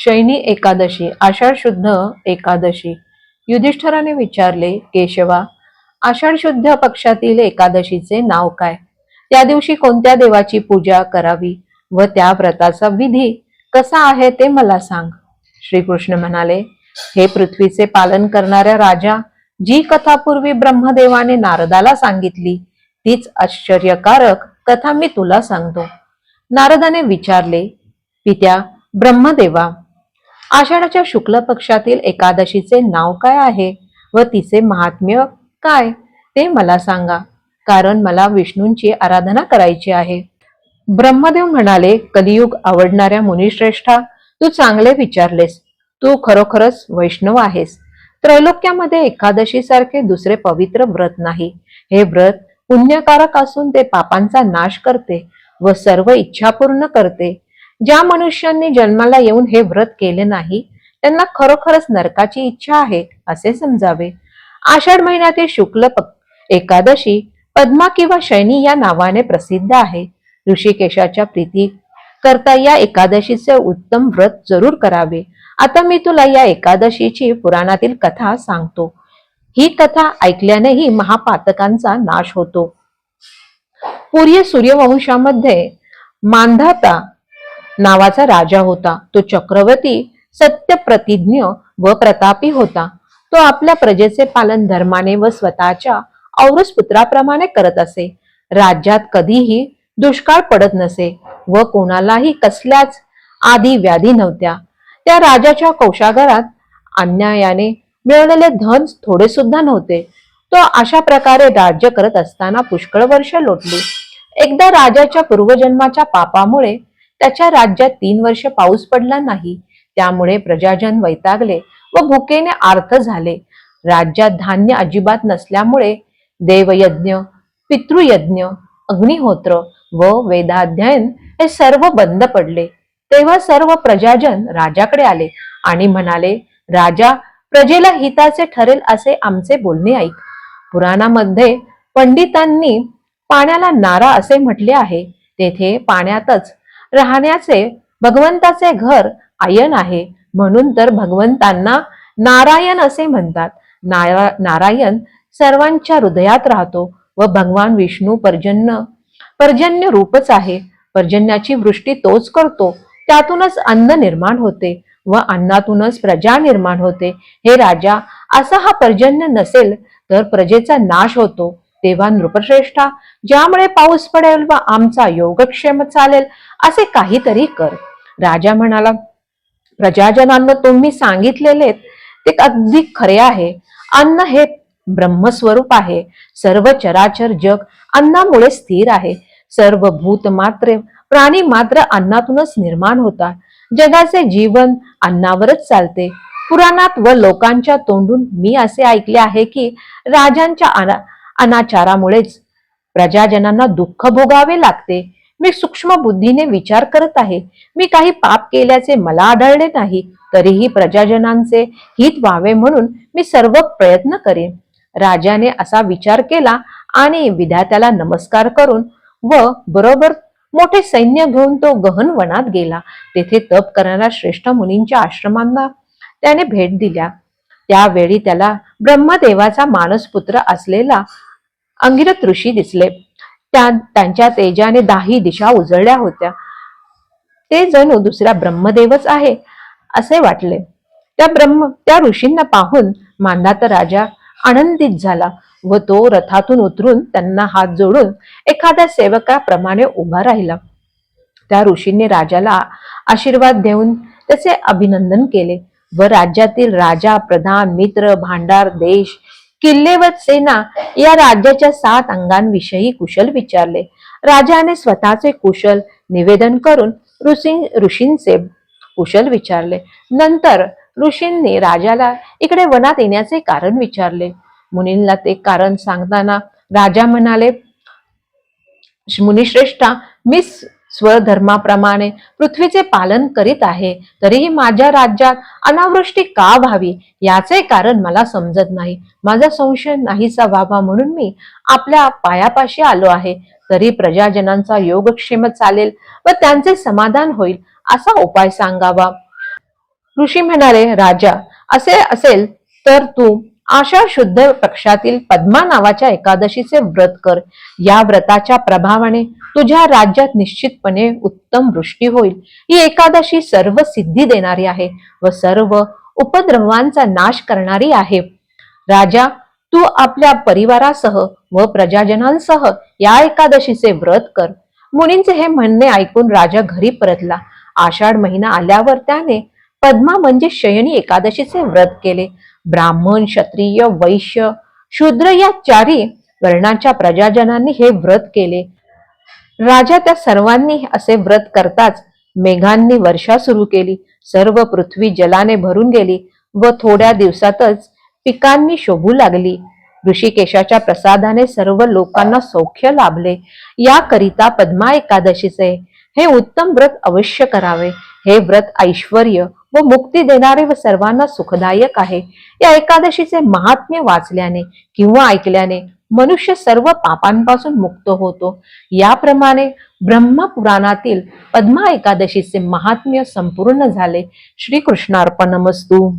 शैनी एकादशी आषाढ शुद्ध एकादशी. युधिष्ठराने विचारले केशवा आषाढ शुद्ध पक्षातील एकादशीचे नाव काय? त्या दिवशी कोणत्या देवाची पूजा करावी व त्या व्रताचा विधी कसा आहे ते मला सांग. श्रीकृष्ण म्हणाले हे पृथ्वीचे पालन करणाऱ्या राजा जी कथा पूर्वी ब्रह्मदेवाने नारदाला सांगितली तीच आश्चर्यकारक कथा मी तुला सांगतो. नारदाने विचारले पित्या ब्रह्मदेवा आषाढाच्या शुक्ल पक्षातील एकादशीचे नाव काय आहे व तिचे महात्म्य काय ते मला सांगा. कारण मला विष्णूंची आराधना करायची आहे. ब्रह्मदेव म्हणाले कलियुग आवडणाऱ्या मुनिश्रेष्ठा तू चांगले विचारलेस. तू खरोखरच वैष्णव आहेस. त्रैलोक्यामध्ये एकादशी सारखे दुसरे पवित्र व्रत नाही. हे व्रत पुण्यकारक असून ते पापांचा नाश करते व सर्व इच्छा पूर्ण करते. ज्या मनुष्यांनी जन्माला येऊन हे व्रत केले नाही त्यांना खरोखरच नरकाची इच्छा आहे असे समजावे. आषाढ महिन्यातील शुक्ल पक- एकादशी पद्मा किंवा शैनी या नावाने प्रसिद्ध आहे. ऋषिकेशाच्या प्रीती करता या एकादशीचे उत्तम व्रत जरूर करावे. आता मी तुला या एकादशीची पुराणातील कथा सांगतो. ही कथा ऐकल्यानेही महापातकांचा नाश होतो. पूर्य सूर्यवंशामध्ये मांधाता नावाचा राजा होता. तो चक्रवर्ती सत्यप्रतिज्ञ व प्रतापी होता. तो आपल्या प्रजेचे पालन धर्माने व स्वतःच्या औरस पुत्राप्रमाणे करत असे. राज्यात कधीही दुष्काळ पडत नसे व कोणालाही कसल्याच आधी व्याधी नव्हत्या. त्या राजाच्या कौशागारात अन्यायाने मिळवलेले धन थोडे सुद्धा नव्हते. तो अशा प्रकारे राज्य करत असताना पुष्कळ वर्ष लोटली. एकदा राजाच्या पूर्वजन्माच्या पापामुळे त्याच्या राज्यात तीन वर्ष पाऊस पडला नाही. त्यामुळे प्रजाजन वैतागले व भुकेने आर्थ झाले. राज्यात धान्य अजिबात नसल्यामुळे देवयज्ञ पितृयज्ञ अग्निहोत्र व वेदाध्ययन हे सर्व बंद पडले. तेव्हा सर्व प्रजाजन राजाकडे आले आणि म्हणाले राजा प्रजेला हिताचे ठरेल असे आमचे बोलणे ऐक. पुराणामध्ये पंडितांनी पाण्याला नारा असे म्हटले आहे. तेथे पाण्यातच राहण्याचे भगवंताचे घर आयन आहे. म्हणून तर भगवंतांना नारायण असे म्हणतात. नारा नारायण सर्वांच्या हृदयात राहतो व भगवान विष्णू पर्जन्य पर्जन्य रूपच आहे. पर्जन्याची वृष्टी तोच करतो. त्यातूनच अन्न निर्माण होते व अन्नातूनच प्रजा निर्माण होते. हे राजा असा हा पर्जन्य नसेल तर प्रजेचा नाश होतो. तेव्हा नृपश्रेष्ठा ज्यामुळे पाऊस पडेल व आमचा योगक्षेम चालेल असे काहीतरी कर. राजा म्हणाला प्रजाजनांना तुम्ही सांगितलेले ते अगदी खरे आहे. अन्न हे ब्रह्मस्वरूप आहे. सर्व चराचर जग अन्नामुळे स्थिर आहे. सर्व भूत मात्र प्राणी मात्र अन्नातूनच निर्माण होतात. जगाचे जीवन अन्नावरच चालते. पुराणात व लोकांच्या तोंडून मी असे ऐकले आहे की राजांच्या अना अनाचारामुळेच प्रजाजनांना दुःख भोगावे लागते. मी सूक्ष्म बुद्धीने विचार करत आहे. मी काही पाप केल्याचे मला आढळले नाही. तरीही प्रजाजनांचे हित व्हावे म्हणून मी सर्व प्रयत्न करेन. राजाने असा विचार केला आणि विधात्याला नमस्कार करून व बरोबर मोठे सैन्य घेऊन तो गहन वनात गेला. तेथे तप करणाऱ्या श्रेष्ठ मुनींच्या आश्रमांना त्याने भेट दिल्या. त्यावेळी त्याला ब्रह्मदेवाचा मानसपुत्र असलेला अंगिरथ ऋषी दिसले. त्या त्यांच्या तेजाने दाही दिशा उजळल्या होत्या. ते जणू दुसरा ब्रह्मदेवच आहे असे वाटले. त्या ब्रह्म त्या ऋषींना पाहून मांधाता राजा आनंदित झाला व तो रथातून उतरून त्यांना हात जोडून एखाद्या सेवकाप्रमाणे उभा राहिला. त्या ऋषींनी राजाला आशीर्वाद देऊन त्याचे अभिनंदन केले व राज्यातील राजा प्रधान मित्र भांडार देश किल्ले व सेना या राज्याच्या सात अंगांविषयी कुशल विचारले. राजाने स्वतःचे कुशल निवेदन करून ऋषी ऋषींचे कुशल विचारले. नंतर ऋषींनी राजाला इकडे वनात येण्याचे कारण विचारले. मुनींना ते कारण सांगताना राजा म्हणाले मुनिश्रेष्ठा मी स्वधर्माप्रमाणे पृथ्वीचे पालन करीत आहे तरीही माझ्या राज्यात अनावृष्टी का व्हावी? याचे कारण मला समजत नाही. माझा संशय नाहीसा व्हावा म्हणून मी आपल्या पायापाशी आलो आहे. तरी प्रजाजनांचा योगक्षेम चालेल व त्यांचे समाधान होईल असा उपाय सांगावा. ऋषी म्हणाले राजा असे असेल तर तू अशा शुद्ध पक्षातील पद्मा नावाच्या एकादशीचे व्रत कर. या व्रताच्या प्रभावाने तुझ्या राज्यात निश्चितपणे उत्तम वृष्टी होईल. ही एकादशी सर्व सिद्धी देणारी आहे व सर्व उपद्रवांचा नाश करणारी आहे. राजा तू आपल्या परिवारासह व प्रजाजनांसह या एकादशीचे व्रत कर. मुनींचे हे म्हणणे ऐकून राजा घरी परतला. आषाढ महिना आल्यावर त्याने पद्मा म्हणजे शयनी एकादशीचे व्रत केले. ब्राह्मण क्षत्रिय वैश्य शूद्र या चारी वर्णाच्या प्रजाजनांनी हे व्रत केले. राजा त्या सर्वांनी असे व्रत करताच मेघांनी वर्षा सुरू केली. सर्व पृथ्वी जलाने भरून गेली व थोड्या दिवसातच पिकांनी शोभू लागली. ऋषिकेशाच्या प्रसादाने सर्व लोकांना सौख्य लाभले. याकरिता पद्मा एकादशीचे हे उत्तम व्रत अवश्य करावे. हे व्रत ऐश्वर्य व मुक्ती देणारे व सर्वांना सुखदायक आहे. या एकादशीचे महात्म्य वाचल्याने किंवा ऐकल्याने मनुष्य सर्व पापांपासून मुक्त होतो. याप्रमाणे ब्रह्मपुराणातील पद्मा एकादशीचे महात्म्य संपूर्ण झाले. श्रीकृष्णार्पणमस्तू.